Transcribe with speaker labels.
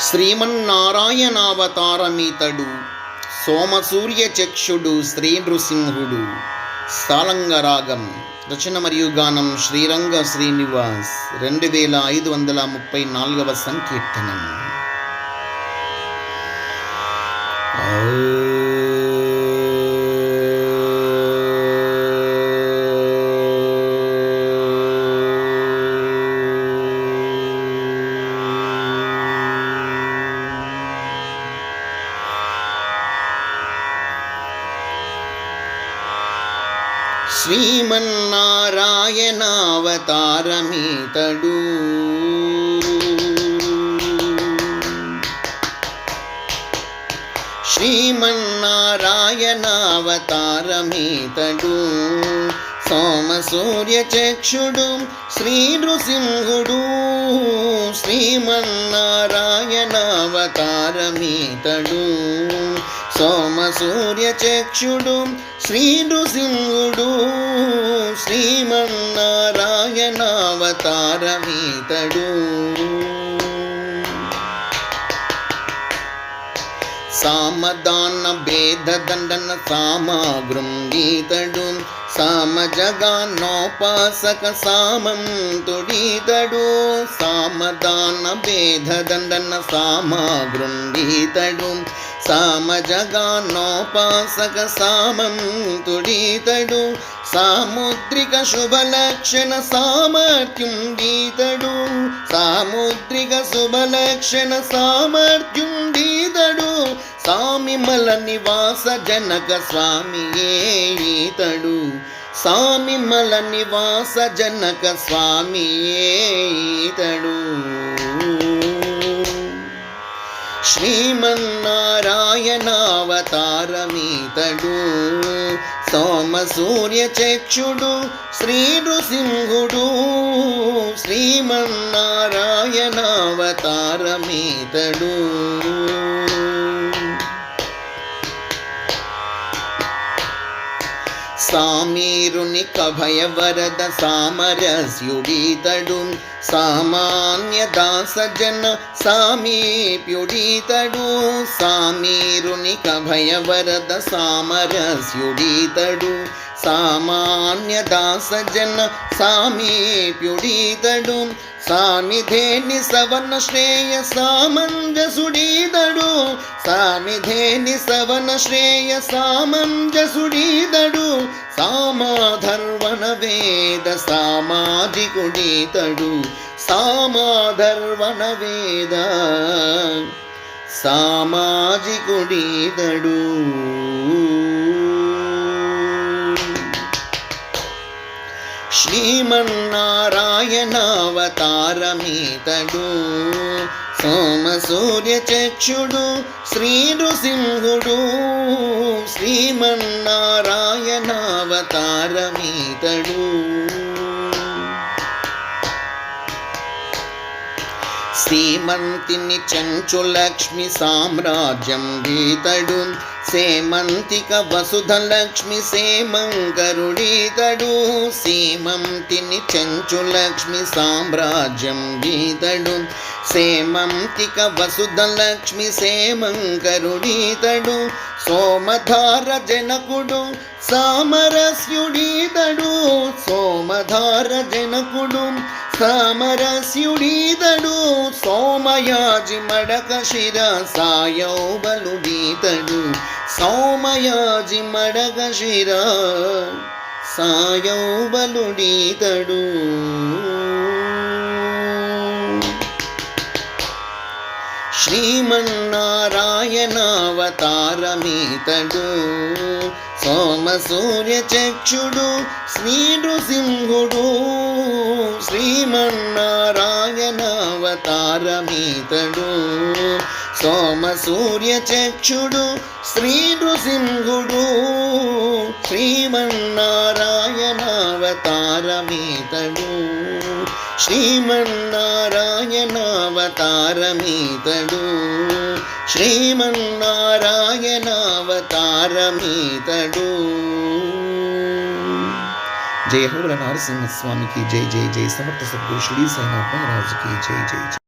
Speaker 1: శ్రీమన్నారాయణావతారమీతడు సోమసూర్య చక్షుడు శ్రీ నృసింహుడు స్థాళంగరాగం రచన మరియు గానం శ్రీరంగ శ్రీనివాస్. రెండు వేల ఐదు వందల ముప్పై నాలుగవ సంకీర్తనం. శ్రీమన్నారాయణావతారమీతడు. శ్రీమన్నారాయణావతారమీతడు. సోమసూర్యచక్షుడు శ్రీ నృసింహుడు శ్రీమన్నారాయణావతారమీతడు. సోమసూర్యచక్షుడు శ్రీ నృసింహుడు శ్రీమన్నారాయణావతారమీతడు సామదాన భేద దండన సామాగృంగీతడు సామజగానోపాసక సామం సామంతుడీతడు. సామదాన భేద దండన సామాగృంగీతడు గృంగీతడు సామ సామం తుడీతడు సాముద్రిక శుభలక్షణ సామర్థ్యం గీతడు సాముద్రిక శుభలక్షణ సామర్థ్యం గీతడు సామిమల నివాస జనక స్వామి ఈతడు. సామిమల నివాస జనక స్వామి ఈతడు. శ్రీమన్నారాయణావతారమీతడు సోమసూర్యచక్షుడు శ్రీ నృసింహుడు सामीरुनिकभयवरद सामरस्युडीतडुं सामान्यदासजन सामीप्युडीतडु सामीरुनिकभयवरद सामरस्युडीतडु జన సామీప్యుడీతడు సామీరుని సామాన్య దాస జన సామీప్యుడీతడు సామిధేని సవన శ్రేయ సామంజసుడీదడు సామిధేని సవన శ్రేయ సామంజసుడీదడు సామాధర్వణ వేద సామాజికుడీతడు. సామాధర్వణ వేద సామాజికుడీతడు. శ్రీమన్నారాయణావతారమీతడు. సోమసూర్యచక్షుడు శ్రీ నృసింహుడు శ్రీమన్నారాయణావతారమీతడు. శ్రీమంతిని చంచులక్ష్మి సామ్రాజ్యం గీతడు. సేమంతిక వసుధలక్ష్మి సేమంకరుడీతడు సీమంతిని చెంచులక్ష్మి సామ్రాజ్యం గీతడు. సేమంతిక వసుధలక్ష్మి సేమంకరుడీతడు సోమధార జనకుడు సామరస్యుడీతడు. సోమధార జనకుడు సామరస్యుడీతడు సోమయాజి మడక శిర సాయౌబలుడీతడు సోమయాజి మడక శిర సాయౌబలుడీతడు శ్రీమన్నారాయణావతారమీతడు సోమసూర్యచక్షుడు శ్రీ నృసింహుడు శ్రీమన్నారాయణావతారమీతడు. సోమసూర్యచక్షుడు శ్రీ నృసింహుడు శ్రీమన్నారాయణావతారమీతడు. శ్రీమన్నారాయణావతారమీతడు. శ్రీమన్నారాయణావతారమీతడు. జయ హోల నరసింహస్వామికి జై జై జై సమర్థ సద్గురు శ్రీ సాయినాథ్ మహారాజుకి జై జై జై.